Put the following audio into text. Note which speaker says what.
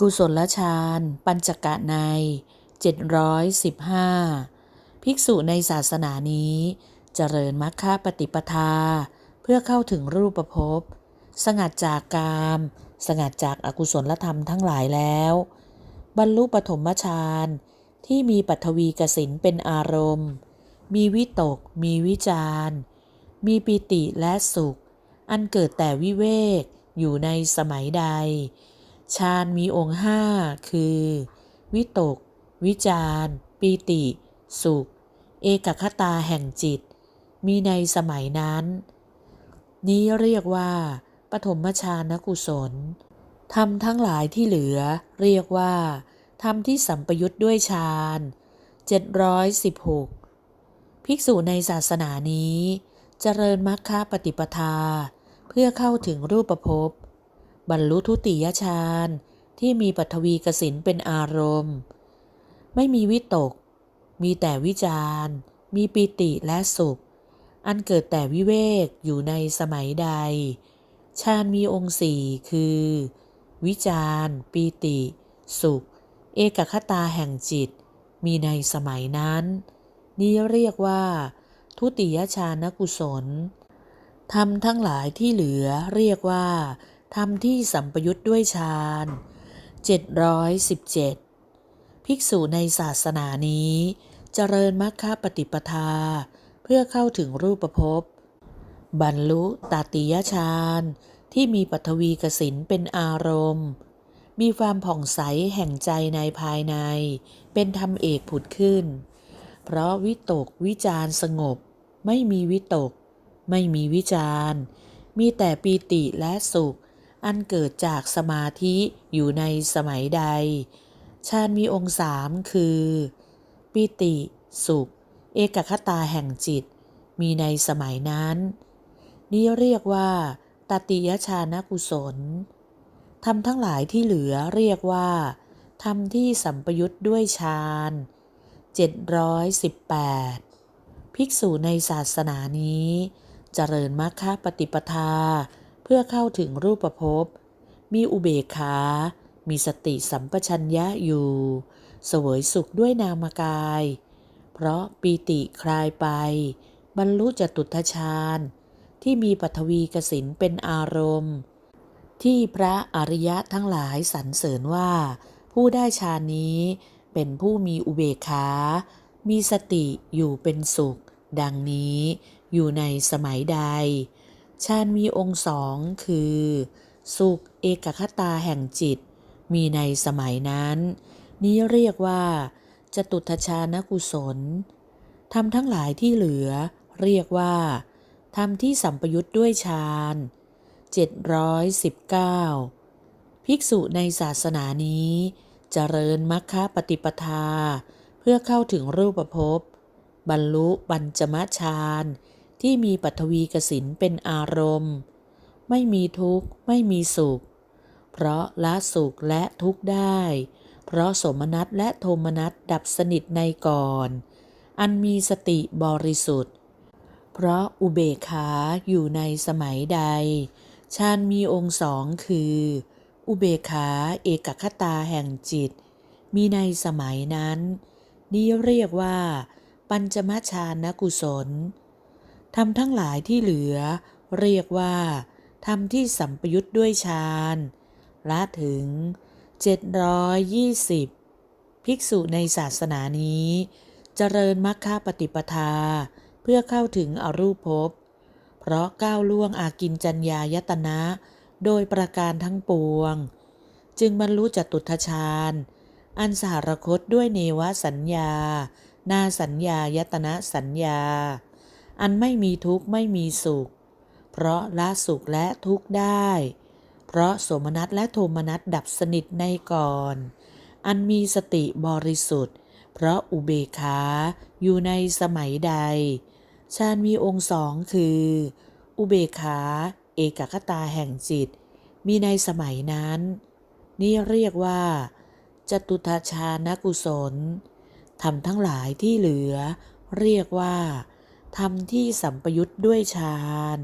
Speaker 1: กุศลฌานปัญจกะในเจ็ดร้อยสิบห้าภิกษุในศาสนานี้เจริญมรรคปฏิปทา เพื่อเข้าถึงรูปภพ สงัดจากกาม สงัดจากอากุศลธรรมทั้งหลายแล้ว บรรลุปฐมฌานที่มีปัทวีกสินเป็นอารมณ์ มีวิตก มีวิจารมีปิติและสุข อันเกิดแต่วิเวกอยู่ในสมัยใด ฌานมีองค์ห้าคือ วิตก วิจารปีติ สุข เอกคตาแห่งจิต มีในสมัยนั้น นี้เรียกว่า ปฐมฌานกุศลทำทั้งหลายที่เหลือ เรียกว่าทำที่สัมปยุทธ์ด้วยฌาน716 ภิกษุในศาสนานี้ เจริญมรรคปฏิปทา เพื่อเข้าถึงรูปภพ บรรลุทุติยฌานที่มีปัทวีกสินเป็นอารมณ์ ไม่มีวิตก มีแต่วิจารมีปิติและสุข อันเกิดแต่วิเวกอยู่ในสมัยใดฌานมีองค์สี่คือ วิจารปีติ สุข เอกคตาแห่งจิต มีในสมัยนั้น นี้เรียกว่า ทุติยฌานกุศลทำทั้งหลายที่เหลือเรียกว่า ธรรมที่สัมปยุทธ์ด้วยฌาน717 ภิกษุในศาสนานี้ เจริญมรรคปฏิปทา เพื่อเข้าถึงรูปภพ บรรลุตติยฌานที่มีปัทวีกสินเป็นอารมณ์ มีความผ่องใสแห่งใจในภายใน เป็นธรรมเอกผุดขึ้น เพราะวิตกวิจารสงบ ไม่มีวิตก ไม่มีวิจารมีแต่ปีติและสุข อันเกิดจากสมาธิอยู่ในสมัยใด ฌานมีองค์สามคือ ปิติ สุข เอกคตาแห่งจิต มีในสมัยนั้น นี้เรียกว่าตติยฌานกุศลทำทั้งหลายที่เหลือเรียกว่าทำที่สัมปยุทธ์ด้วยฌาน718 ภิกษุในศาสนานี้ เจริญมรรคปฏิปทา เพื่อเข้าถึงรูปภพ มีอุเบกขา มีสติสัมปชัญญะอยู่ เสวยสุขด้วยนามกาย เพราะปีติคลายไป บรรลุจตุทชาญ ที่มีปัทวีกสินเป็นอารมณ์ ที่พระอริยะทั้งหลายสรรเสริญว่า ผู้ได้ฌานนี้เป็นผู้มีอุเบกขา มีสติอยู่เป็นสุข ดังนี้อยู่ในสมัยใด ฌานมีองค์สองคือ สุขเอกคตาแห่งจิต มีในสมัยนั้น นี้เรียกว่าจตุทชานกุศลทำทั้งหลายที่เหลือ เรียกว่าทำที่สัมปยุทธ์ด้วยฌาน719 ภิกษุในศาสนานี้เจริญมัคคะปฏิปทา เพื่อเข้าถึงรูปภพบรรลุปัญจมฌาน ที่มีปัทวีกสินเป็นอารมณ์ ไม่มีทุกข์ไม่มีสุข เพราะละสุขและทุกข์ได้ เพราะสมนัตและโทมนัตดับสนิทในก่อน อันมีสติบริสุทธิ์ เพราะอุเบกขาอยู่ในสมัยใดฌานมีองค์สองคือ อุเบกขาเอกคตาแห่งจิต มีในสมัยนั้น นี้เรียกว่า ปัญจมฌานกุศล ทำทั้งหลายที่เหลือ เรียกว่าทำที่สัมปยุทธ์ด้วยฌานละถึง 720 ภิกษุในศาสนานี้ เจริญมรรคปฏิปทา เพื่อเข้าถึงอรูปภพ เพราะก้าวล่วงอากินจัญญายตนะ โดยประการทั้งปวง จึงบรรลุจตุทชาญ อันสารคตด้วยเนวสัญญา นาสัญญายตนะสัญญา อันไม่มีทุกข์ไม่มีสุข เพราะละสุขและทุกข์ได้ เพราะสมนัตและโทมนัตดับสนิทในก่อน อันมีสติบริสุทธิ์ เพราะอุเบกขาอยู่ในสมัยใดชาญมีองค์สองคือ อุเบกขา เอกคตาแห่งจิต มีในสมัยนั้น นี่เรียกว่า จตุทชานกุศลทำทั้งหลายที่เหลือ เรียกว่า ทำที่สัมปยุทธ์ด้วยฌาน